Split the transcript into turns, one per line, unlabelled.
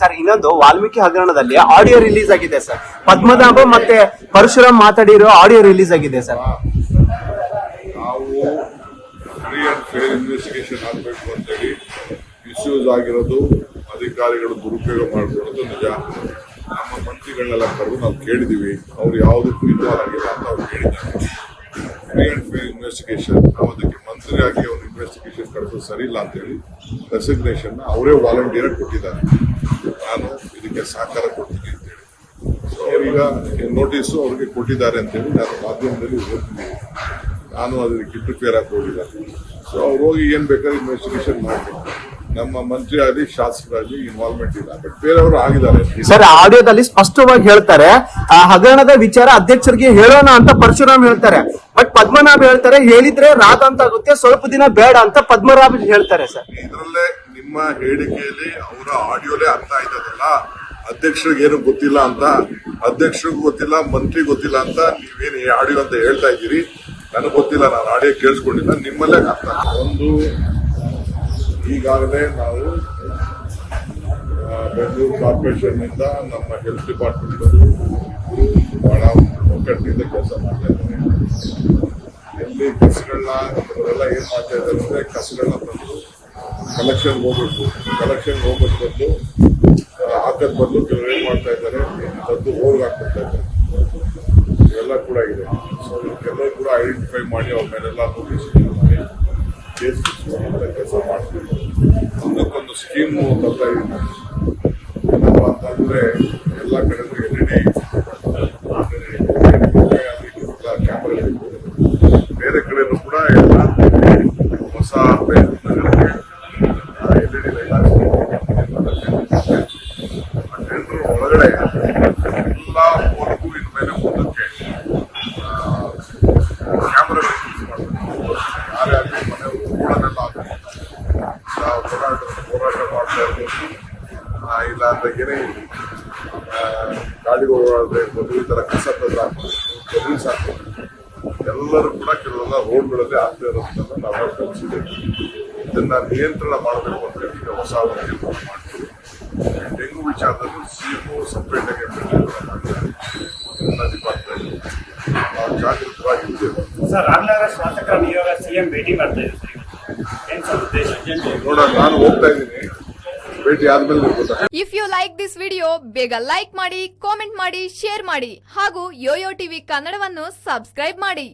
Sir, ಇನ್ನೊಂದು ವಾಲ್ಮೀಕಿ ಹಗರಣದಲ್ಲಿ audio release ಆಗಿದೆ ಸರ್. ಪದ್ಮನಾಭ ಮತ್ತೆ ಪರಶುರಾಮ್ ಮಾತಾಡಿರೋ ಆಡಿಯೋ ರಿಲೀಸ್ ಆಗಿದೆ ಸರ್.
ಫ್ರೀ ಆಗಬೇಕು ಅಂತೇಳಿ ಇಶ್ಯೂಸ್ ಆಗಿರೋದು, ಅಧಿಕಾರಿಗಳು ದುರುಪಯೋಗ ಮಾಡಿಕೊಳ್ಳೋದು ನಿಜ. ನಮ್ಮ ಮಂತ್ರಿಗಳನ್ನೆಲ್ಲ ಕರೆದು ನಾವು ಕೇಳಿದೀವಿ. ಅವ್ರು ಯಾವುದಕ್ಕೂ ಇನ್ವಾಲ್ವ್ ಆಗಿಲ್ಲ ಅಂತ ಅವ್ರು ಹೇಳಿದ್ದಾರೆ. ಫ್ರೀ ಅಂಡ್ ಫೇರ್ ಇನ್ವೆಸ್ಟಿಗೇಷನ್ ನಾವು ಅದಕ್ಕೆ ಮಂತ್ರಿಯಾಗಿ ಅವ್ರು ಇನ್ವೆಸ್ಟಿಗೇಷನ್ ಕಳಿಸೋದು ಸರಿ ಇಲ್ಲ ಅಂತೇಳಿ ರೆಸಿಗ್ನೇಷನ್ ಅವರೇ ವಾಲಂಟಿಯರ್ ಕೊಟ್ಟಿದ್ದಾರೆ. ನಾನು ಇದಕ್ಕೆ ಸಹಕಾರ ಕೊಡ್ತೀನಿ ಅಂತೇಳಿ ಸೊ ಈಗ ನೋಟಿಸು ಅವ್ರಿಗೆ ಕೊಟ್ಟಿದ್ದಾರೆ ಅಂತೇಳಿ ನಾನು ಮಾಧ್ಯಮದಲ್ಲಿ ಓದ್ತೀನಿ. ನಾನು ಅದಕ್ಕೆ ಪ್ರಿಪೇರ್ ಆಗಿ ಹೋಗಿಲ್ಲ. ಸೊ ಅವ್ರು ಹೋಗಿ ಏನ್ ಬೇಕಾದ್ರೆ ಇನ್ವೆಸ್ಟಿಗೇಷನ್ ಮಾಡಬೇಕು. ನಮ್ಮ ಮಂತ್ರಿ ಆಗಲಿ ಶಾಸಕರಾಗಲಿ ಇನ್ವಾಲ್ವ್ಮೆಂಟ್ ಇಲ್ಲ. ಬಟ್ ಬೇರೆಯವರು ಆಗಿದ್ದಾರೆ.
ಸರ್ ಆಡಿಯೋದಲ್ಲಿ ಸ್ಪಷ್ಟವಾಗಿ ಹೇಳ್ತಾರೆ ಆ ಹಗರಣದ ವಿಚಾರ ಅಧ್ಯಕ್ಷರಿಗೆ ಹೇಳೋಣ ಅಂತ ಪರಶುರಾಮ್ ಹೇಳ್ತಾರೆ. ಬಟ್ ಪದ್ಮನಾಭ ಹೇಳ್ತಾರೆ ಹೇಳಿದ್ರೆ ರಾತ್ ಅಂತ ಆಗುತ್ತೆ ಸ್ವಲ್ಪ ದಿನ ಬೇಡ ಅಂತ ಪದ್ಮನಾಭ್ ಹೇಳ್ತಾರೆ ಸರ್.
ಇದರಲ್ಲೇ ನಿಮ್ಮ ಹೇಳಿಕೆಯಲ್ಲಿ ಅವರ ಆಡಿಯೋಲೇ ಅರ್ಥ ಆಯ್ತದಲ್ಲ? ಅಧ್ಯಕ್ಷರಿಗೆ ಏನು ಗೊತ್ತಿಲ್ಲ ಅಂತ? ಅಧ್ಯಕ್ಷರಿಗೂ ಗೊತ್ತಿಲ್ಲ, ಮಂತ್ರಿ ಗೊತ್ತಿಲ್ಲ ಅಂತ ನೀವೇನು ಆಡಿಯೋ ಅಂತ ಹೇಳ್ತಾ ಇದ್ದೀರಿ? ನನಗೆ ಗೊತ್ತಿಲ್ಲ, ನಾನು ಆಡಿಯೋ ಕೇಳಿಸ್ಕೊಂಡಿಲ್ಲ, ನಿಮ್ಮಲ್ಲೇ ಅರ್ಥ. ಒಂದು, ಈಗಾಗಲೇ ನಾವು ಬೆಂಗಳೂರು ಕಾರ್ಪೊರೇಷನ್ನಿಂದ ನಮ್ಮ ಹೆಲ್ತ್ ಡಿಪಾರ್ಟ್ಮೆಂಟ್ ಬಹಳ ಒಗ್ಗಟ್ಟಿನಿಂದ ಕೆಲಸ ಮಾಡ್ತಾ ಇದ್ದಾರೆ. ಎಲ್ಲಿ ಕಸಗಳನ್ನ ಅವರೆಲ್ಲ ಏನು ಮಾಡ್ತಾ ಇದ್ದಾರೆ ಅಂದ್ರೆ ಕಸಗಳನ್ನ ತಂದು ಕಲೆಕ್ಷನ್ ಹೋಗ್ಬೇಕು ಕಲೆಕ್ಷನ್ ಹೋಗೋದ್ ಬಂದು ಹಾಕದ್ ಬದಲು ಕೆಲವರು ಏನ್ ಮಾಡ್ತಾ ಇದ್ದಾರೆ, ತಂದು ಓರ್ಗೆ ಹಾಕ್ಬಿಡ್ತಾ ಇದ್ದಾರೆ. ಇವೆಲ್ಲ ಕೂಡ ಇದೆ ಸೊ ಇವಕ್ಕೆಲ್ಲರೂ ಕೂಡ ಐಡೆಂಟಿಫೈ ಮಾಡಿ ಅವ್ರ ಮೇಲೆಲ್ಲ ನೋಟಿಸ್ ಮಾಡಿ ಕೇಸ್ ಕೆಲಸ ಮಾಡ್ತೀವಿ ಅದಕ್ಕೊಂದು ಸ್ಕೀಮು ತಂದ ಏನಪ್ಪ ಅಂತಂದ್ರೆ, ಎಲ್ಲ ಕಡೆಗೂ ಎಲ್ ಕ್ಯಾಮ್ರಾ ಬೇರೆ ಕಡೆನೂ ಕೂಡ ಎಲ್ಲ ಒಳಗಡೆ ಎಲ್ಲ ವರ್ಗೂ ಇನ್ಮೇಲೆ ಮುಂದಕ್ಕೆ ಕ್ಯಾಮ್ರಾ ಯೂಸ್ ಮಾಡಬೇಕು ಯಾರೇ ಆಗಲಿ ಮನೆ ರೋಡನ್ನೆಲ್ಲ ಆಗಲಿ ನಾವು ಹೋರಾಟ ಹೋರಾಟ ಮಾಡ್ತಾ ಇರ್ಬೋದು ಆ, ಇಲ್ಲ ಅಂದ್ರೆ ಏನೇ ಇರಲಿ ಗಾಡಿಗೆ ಓಡಾಡದೆ ಇರ್ಬೋದು ಈ ಥರ ಕಸ ತಂದು ಹಾಕ್ಬೋದು ಸರ್ವಿಸ್ ಹಾಕ್ಬೋದು ಎಲ್ಲರೂ ಕೂಡ ಕೆಲವೆಲ್ಲ ರೋಡ್ಗಳಲ್ಲಿ ಆಗ್ತಾ ಇರೋದನ್ನ ನಾವು ಗಮನಿಸಿದ್ದೇವೆ ಇದನ್ನ ನಿಯಂತ್ರಣ ಮಾಡಬೇಕು ಅಂತ ಹೇಳಿ ಈಗ ಹೊಸ ನಿಯಂತ್ರಣ ಮಾಡಿದ್ರು. ಡೆಂಗು ಮಾಡ್ತೀವಿ ಡೆಂಗು ವಿಚಾರದಲ್ಲಿ ಸಿಎಂಒ ಸಪ್ರೇಟ್ ಆಗಿ ಮಾಡಿದ್ದಾರೆ ಎಲ್ಲ ಡಿಪಾರ್ಟ್ಮೆಂಟ್ ನಾವು ಜಾಗೃತವಾಗಿದ್ದೇವೆ
ಸರ್ ರಾಮನಗರ ಶಾಸಕರನ್ನು ಇವಾಗ ಸಿಎಂ ಭೇಟಿ ಮಾಡ್ತಾ ಇದ್ದಾರೆ ಸರ್ ಏನ್ ಸರ್
ನೋಡೋಣ ನಾನು ಹೋಗ್ತಾ ಇದ್ದೀನಿ. ಭೇಟಿ ಆದ್ಮೇಲೆ
if you like this video ಬೇಗ ಲೈಕ್ ಮಾಡಿ ಕಾಮೆಂಟ್ ಮಾಡಿ ಶೇರ್ ಮಾಡಿ ಹಾಗೂ ಯೋಯೋ ಟಿವಿ ಕನ್ನಡವನ್ನು ಸಬ್ಸ್ಕ್ರೈಬ್ ಮಾಡಿ.